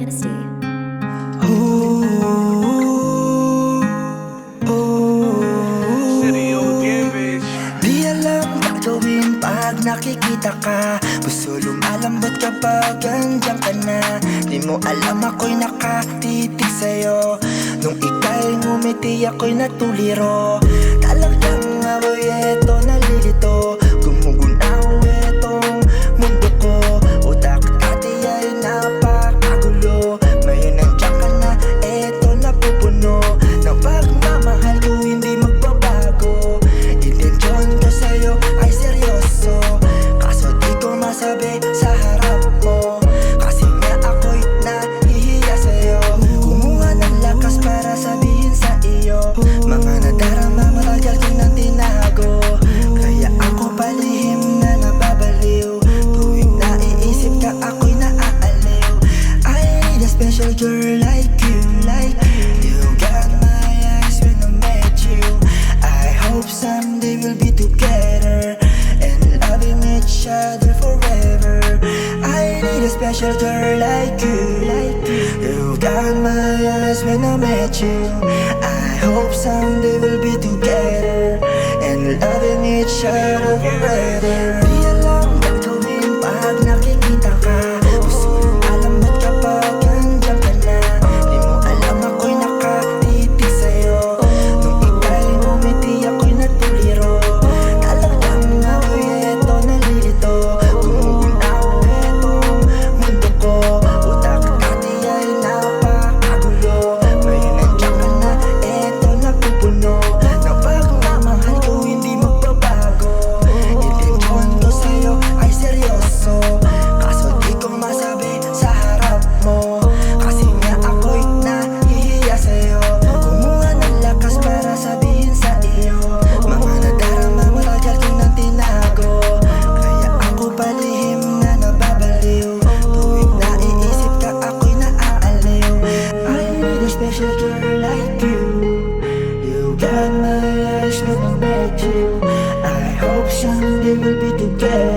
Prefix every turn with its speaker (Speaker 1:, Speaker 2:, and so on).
Speaker 1: Dynasty.
Speaker 2: City ODM, bitch.
Speaker 3: Di alam gagawin pag nakikita ka. Puso lumalambot kapag andyan ka na? Di mo alam ako'y nakatitig sa'yo. Nung ika'y ngumiti ako'y natuliro. Talagang ako'y eto special girl like you, like you. You got my eyes when I met you. I hope someday we'll be together And loving each other forever. I need a special girl like you, like you. You got my eyes when I met you. I hope someday we'll be together And loving each other forever You. I hope someday we'll be together